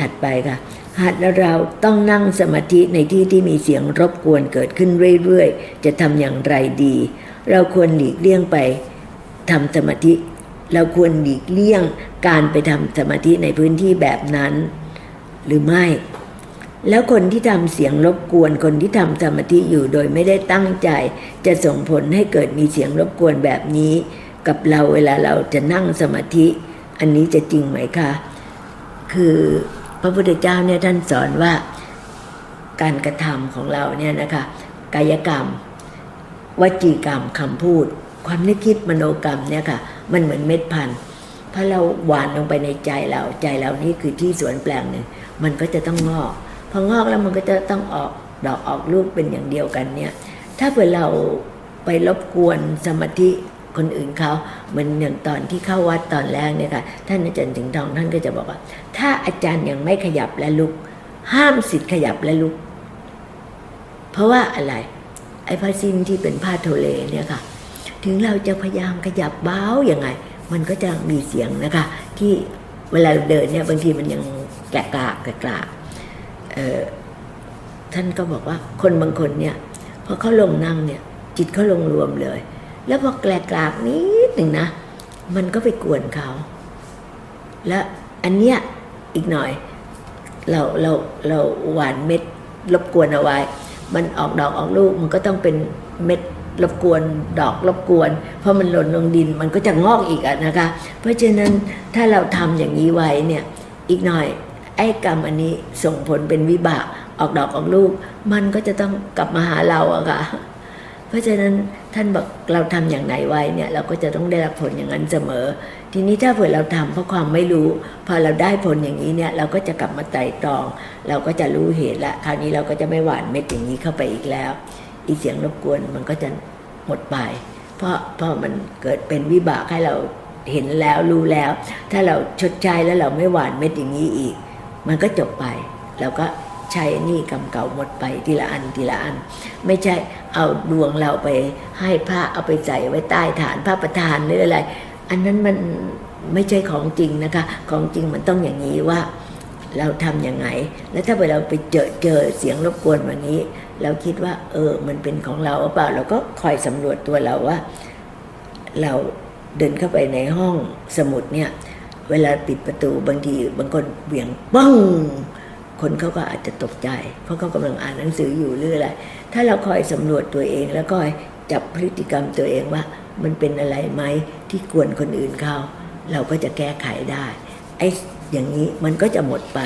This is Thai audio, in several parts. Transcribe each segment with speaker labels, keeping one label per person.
Speaker 1: ถัดไปค่ะ หากเราต้องนั่งสมาธิในที่ที่มีเสียงรบกวนเกิดขึ้นเรื่อยๆ จะทำอย่างไรดี เราควรหลีกเลี่ยงไปทำสมาธิ เราควรหลีกเลี่ยงการไปทำสมาธิในพื้นที่แบบนั้น หรือไม่ แล้วคนที่ทำเสียงรบกวน คนที่ทำสมาธิอยู่โดยไม่ได้ตั้งใจ จะส่งผลให้เกิดมีเสียงรบกวนแบบนี้ กับเราเวลาเราจะนั่งสมาธิ อันนี้จะจริงไหมคะ คือ พระพุทธเจ้าเนี่ยท่านสอนว่าการกระทำของเราเนี่ยนะคะกายกรรม วจีกรรมคำพูด ความนึกคิดมโนกรรมเนี่ยค่ะมันเหมือนเม็ดพันธุ์พอเราหวานลงไปในใจเราใจเรานี่คือที่สวนแปลงหนึ่งมันก็จะต้องงอกพองอกแล้วมันก็จะต้องออกดอกออกลูกเป็นอย่างเดียวกันเนี่ยถ้าเผื่อเราไปรบกวนสมาธิ คนอื่นเขาเหมือนอย่างตอนที่เข้าวัดตอนแรกเนี่ยค่ะท่านอาจารย์ถึงทองท่านก็จะบอกว่า ถ้าอาจารย์ยังไม่ขยับและลุก ห้ามสิทธิ์ขยับและลุก เพราะว่าอะไร ไอ้ผ้าสิ้นที่เป็นผ้าโทเลเนี่ยค่ะ ถึงเราจะพยายามขยับเบ้าอย่างไง มันก็จะมีเสียงนะคะ ที่เวลาเดินเนี่ยบางทีมันยังแกลกลากแกลกลากท่านก็บอกว่าคนบางคนเนี่ยพอเขาลงนั่งเนี่ยจิตเขาลงรวมเลย แล้วพอแกลกลากนิดหนึ่งนะ มันก็ไปกวนเขา แล้วอันเนี้ยอีกหน่อย เราเราเราหวานเม็ดรบกวนเอาไว้ มันออกดอกออกลูกมันก็ต้องเป็นเม็ดรบกวนดอกรบกวน เพราะมันหล่นลงดินมันก็จะงอกอีกอะนะคะ เพราะฉะนั้นถ้าเราทำอย่างนี้ไว้เนี่ยอีกหน่อยไอ้กรรมอันนี้ส่งผลเป็นวิบากออกดอกออกลูก มันก็จะต้องกลับมาหาเราอะค่ะ เพราะฉะนั้นท่านบอกเราทำอย่างไหนไว้เนี่ยเราก็จะต้องได้รับผลอย่างนั้นเสมอ ทีนี้ถ้าเผื่อเราทำเพราะความไม่รู้ พอเราได้ผลอย่างนี้เนี่ยเราก็จะกลับมาไต่ตรอง เราก็จะรู้เหตุละคราวนี้เราก็จะไม่หวานเม็ดอย่างนี้เข้าไปอีกแล้ว อีเสียงรบกวนมันก็จะหมดไป เพราะเพราะมันเกิดเป็นวิบากให้เราเห็นแล้วรู้แล้ว ถ้าเราชดใช้แล้วเราไม่หวานเม็ดอย่างนี้อีก มันก็จบไปเราก็ ใช้หนี่กรรมเก่าหมดไปทีละอันทีละอัน ไม่ใช่เอาดวงเราไปให้พระเอาไปใส่ไว้ใต้ฐานพระประธานหรืออะไร อันนั้นมันไม่ใช่ของจริงนะคะ ของจริงมันต้องอย่างนี้ว่าเราทำยังไง แล้วถ้าไปเราไปเจอเจอเสียงรบกวนแบบนี้ เราคิดว่า เออ มันเป็นของเราหรือเปล่า เราก็คอยสำรวจตัวเราว่า เราเดินเข้าไปในห้องสมุดเนี่ย เวลาปิดประตูบางทีบางคนเบี่ยงปัง คนเขาก็อาจจะตกใจ เพราะเขากำลังอ่านหนังสืออยู่หรืออะไร ถ้าเราคอยสำรวจตัวเองแล้วก็จับพฤติกรรมตัวเองว่า มันเป็นอะไรไหมที่กวนคนอื่นเขาเราก็จะแก้ไขได้ไอ้อย่างนี้มันก็จะหมดไป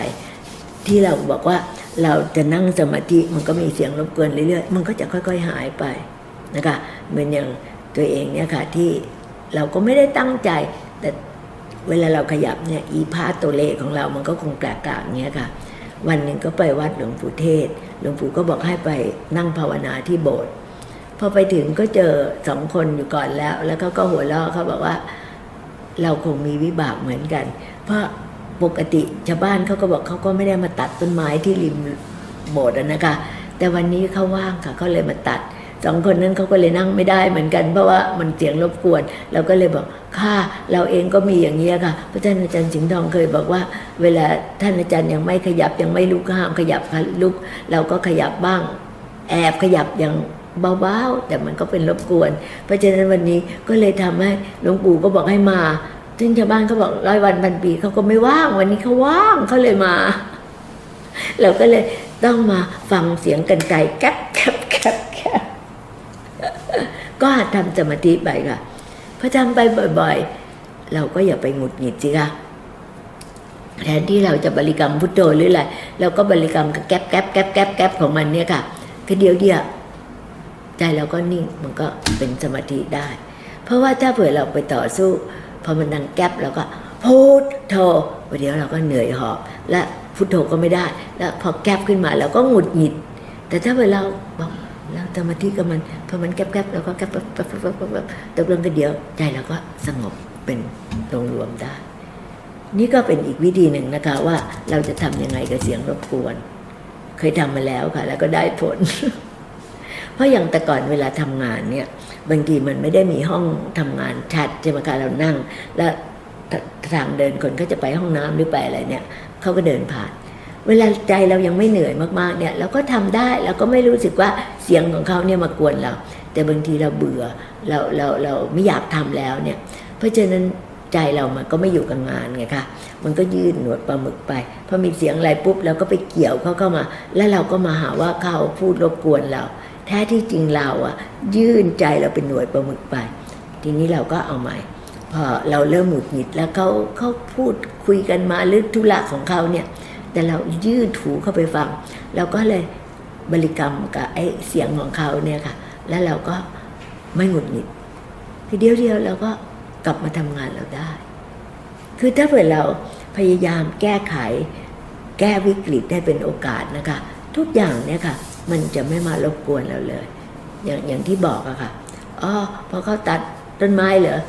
Speaker 1: ที่เราบอกว่าเราจะนั่งสมาธิมันก็มีเสียงรบกวนเรื่อยๆ มันก็จะค่อย ๆหายไปนะคะเหมือนอย่างตัวเองเนี่ยค่ะที่เราก็ไม่ได้ตั้งใจ แต่เวลาเราขยับเนี่ยอีพาตัวเลของเรามันก็คงแกลกๆอย่างเงี้ยค่ะ วันหนึ่งก็ไปวัดหลวงปู่เทศ หลวงปู่ก็บอกให้ไปนั่งภาวนาที่โบสถ์พอไปถึงก็เจอสองคนอยู่ก่อนแล้ว แล้วเขาก็หัวเราะเขาบอกว่า เราคงมีวิบากเหมือนกัน เพราะปกติชาวบ้านเขาก็บอกเขาก็ไม่ได้มาตัดต้นไม้ที่ริมโบสถ์อะนะคะ แต่วันนี้เขาว่างค่ะเขาเลยมาตัด สองคนนั้นเขาก็เลยนั่งไม่ได้เหมือนกัน เพราะว่ามันเสียงรบกวนเราก็เลยบอกค่ะเราเองก็มีอย่างนี้ค่ะพระท่านอาจารย์สิงห์ทองเคยบอกว่า เวลาท่านอาจารย์ยังไม่ขยับยังไม่ลุกห้ามขยับลุก เราก็ขยับบ้าง แอบขยับอย่างเบาๆแต่มันก็เป็นรบกวน เพราะฉะนั้นวันนี้ก็เลยทำให้หลวงปู่ก็บอกให้มาซึ่งชาวบ้านเขาบอกร้อยวันพันปีเขาก็ไม่ว่างวันนี้เขาว่างเขาเลยมา เราก็เลยต้องมาฟังเสียงกันไกลแก๊บแก๊บแก๊บ ก็หัดทำสมาธิไปค่ะพอทำไปบ่อยๆ เราก็อย่าไปหงุดหงิดสิคะแทนที่เราจะบริกรรมพุทโธหรืออะไรเราก็บริกรรมกับแก๊บแก๊บแก๊บแก๊บแก๊บของมันเนี่ยค่ะคือเดียวเดียวใจเราก็นิ่งมันก็เป็นสมาธิได้ เพราะว่าถ้าเผื่อเราไปต่อสู้พอมันดังแก๊บเราก็พุทโธประเดี๋ยวเราก็เหนื่อยหอบ และพุทโธก็ไม่ได้ แล้วพอแก๊บขึ้นมาเราก็หงุดหงิด แต่ถ้าเวลาบอก เราสมาธิกับมันพอมันแก๊บแก๊บเราก็แก๊บแก๊บแก๊บแก๊บแก๊บแก๊บตกลงกันเดียวใจเราก็สงบเป็นตรวมรวมได้ นี่ก็เป็นอีกวิธีหนึ่งนะคะว่าเราจะทำยังไงกับเสียงรบกวน เคยทำมาแล้วค่ะ แล้วก็ได้ผล เพราะอย่างแต่ก่อนเวลาทำงานเนี่ยบางทีมันไม่ได้มีห้องทำงานชัดใช่ไหมคะเรานั่ง แล้วทางเดินคนก็จะไปห้องน้ำหรือไปอะไรเนี่ยเขาก็เดินผ่าน เวลาใจเรายังไม่เหนื่อยมากๆเนี่ยเราก็ทำได้เราก็ไม่รู้สึกว่าเสียงของเขาเนี่ยมากวนเรา แต่บางทีเราเบื่อเราเราเราไม่อยากทำแล้วเนี่ย เพราะฉะนั้นใจเรามันก็ไม่อยู่กับงานไงคะมันก็ยื่นหนวดปลาหมึกไปพอมีเสียงอะไรปุ๊บเราก็ไปเกี่ยวเขาเข้ามา แล้วเราก็มาหาว่าเขาพูดรบกวนเรา แท้ที่จริงเราอะยื่นใจเราเป็นหน่วยปลาหมึกไป ทีนี้เราก็เอาใหม่พอเราเริ่มหงุดหงิดแล้วเขาเขาพูดคุยกันมาหรือธุระของเขาเนี่ย แต่เรายื่นถูเข้าไปฟัง เราก็เลยบริกรรมกับไอ้เสียงของเขาเนี่ยค่ะ แล้วเราก็ไม่หงุดหงิดทีเดียวเดียวเราก็กลับมาทำงานเราได้ คือถ้าเผื่อเราพยายามแก้ไข แก้วิกฤตได้เป็นโอกาสนะคะ ทุกอย่างเนี่ยค่ะ มันจะไม่มารบกวนเราเลย อย่างอย่างที่บอกอะค่ะอ๋อพอเขาตัดต้นไม้เหรอ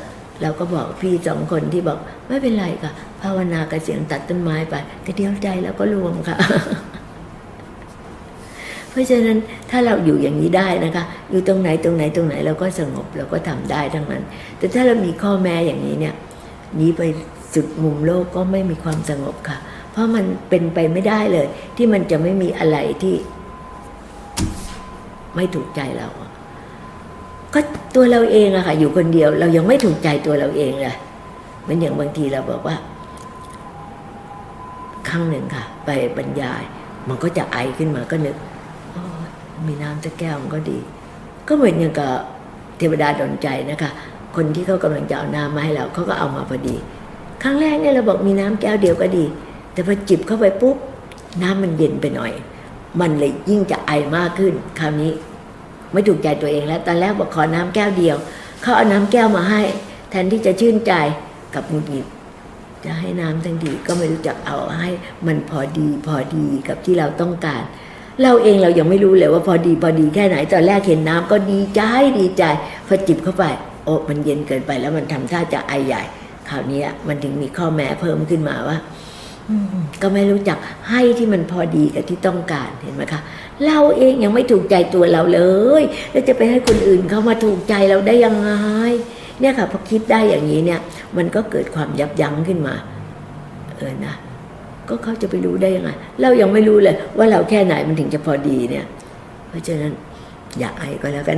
Speaker 1: เราก็บอกพี่สองคนที่บอกไม่เป็นไรค่ะ ภาวนากับเสียงตัดต้นไม้ไปแต่เดียวใจเราก็รวมค่ะ เพราะฉะนั้นถ้าเราอยู่อย่างนี้ได้นะคะ อยู่ตรงไหนตรงไหนตรงไหนเราก็สงบเราก็ทำได้ทั้งนั้น แต่ถ้าเรามีข้อแม้อย่างนี้เนี่ยนีไปสุดมุมโลกก็ไม่มีความสงบค่ะ เพราะมันเป็นไปไม่ได้เลย ที่มันจะไม่มีอะไรที่ ไม่ถูกใจเราก็ ตัวเราเองอะค่ะ อยู่คนเดียว เรายังไม่ถูกใจตัวเราเองเลยเหมันอย่างบางทีเราบอกว่า ครั้งหนึ่งค่ะ ไปบรรยาย มันก็จะไอขึ้นมาก็นึกมีน้ำสักแก้วมันก็ดี ก็เหมือนอย่างกับเทวดาดลใจนะคะ คนที่เขากำลังจะเอาน้ำมาให้เราเขาก็เอามาพอดี ครั้งแรกเนี่ยเราบอกมีน้ำแก้วเดียวก็ดี แต่พอจิบเข้าไปปุ๊บน้ำมันเย็นไปหน่อย มันเลยยิ่งจะไอมากขึ้น คราวนี้ ไม่ถูกใจตัวเองแล้วตอนแรกบอกขอน้ำแก้วเดียวเขาเอาน้ำแก้วมาให้ แทนที่จะชื่นใจกับหงุดหงิดจะให้น้ำทั้งทีก็ไม่รู้จักเอาให้มันพอดีพอดีกับที่เราต้องการ เราเองเรายังไม่รู้เลยว่าพอดีพอดีแค่ไหนตอนแรกเห็นน้ำก็ดีใจดีใจพอจิบเข้าไป โอ้มันเย็นเกินไปแล้วมันทำท่าจะไอใหญ่คราวนี้มันถึงมีข้อแม้เพิ่มขึ้นมาว่า ก็ไม่รู้จักให้ที่มันพอดีกับที่ต้องการเห็นไหมคะเราเองยังไม่ถูกใจตัวเราเลย แล้วจะไปให้คนอื่นเขามาถูกใจเราได้ยังไง เนี่ยค่ะพอคิดได้อย่างนี้เนี่ย มันก็เกิดความยับยั้งขึ้นมา เออนะก็เขาจะไปรู้ได้ยังไง เรายังไม่รู้เลย ว่าเราแค่ไหนมันถึงจะพอดีเนี่ย เพราะฉะนั้นอย่าไอก็แล้วกัน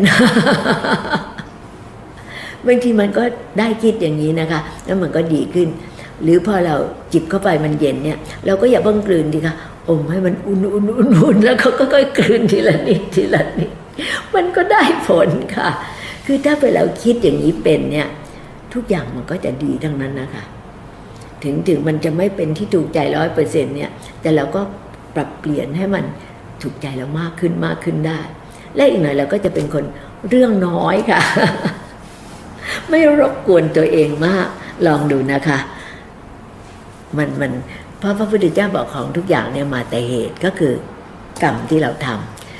Speaker 1: บางทีมันก็ได้คิดอย่างนี้นะคะ แล้วมันก็ดีขึ้น หรือพอเราจิบเข้าไปมันเย็นเนี่ย เราก็อย่าเพิ่งกลืนดีค่ะอมให้มันอุ่นอุ่นอุ่นอุ่นแล้วเขาก็ค่อยกลืนทีละนิดทีละนิดมันก็ได้ผลค่ะ คือถ้าเกิดเราคิดอย่างนี้เป็นเนี่ย ทุกอย่างมันก็จะดีทั้งนั้นนะคะ ถึงถึงมันจะไม่เป็นที่ถูกใจร้อยเปอร์เซ็นต์เนี่ย แต่เราก็ปรับเปลี่ยนให้มันถูกใจเรามากขึ้นมากขึ้นได้ และอีกหน่อยเราก็จะเป็นคนเรื่องน้อยค่ะ ไม่รบกวนตัวเองมาก ลองดูนะคะ มันมันเพราะพระพุทธเจ้าบอกของทุกอย่างเนี่ยมาแต่เหตุก็คือกรรมที่เราท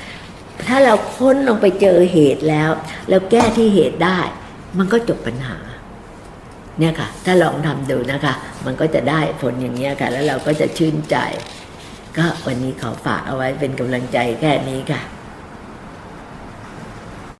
Speaker 1: ำถ้าเราค้นลงไปเจอเหตุแล้ว แล้วแก้ที่เหตุได้ มันก็จบปัญหาเนี่ยค่ะ ถ้าลองทำดูนะคะ มันก็จะได้ผลอย่างนี้ค่ะ แล้วเราก็จะชื่นใจ ก็วันนี้ขอฝากเอาไว้เป็นกำลังใจแค่นี้ค่ะ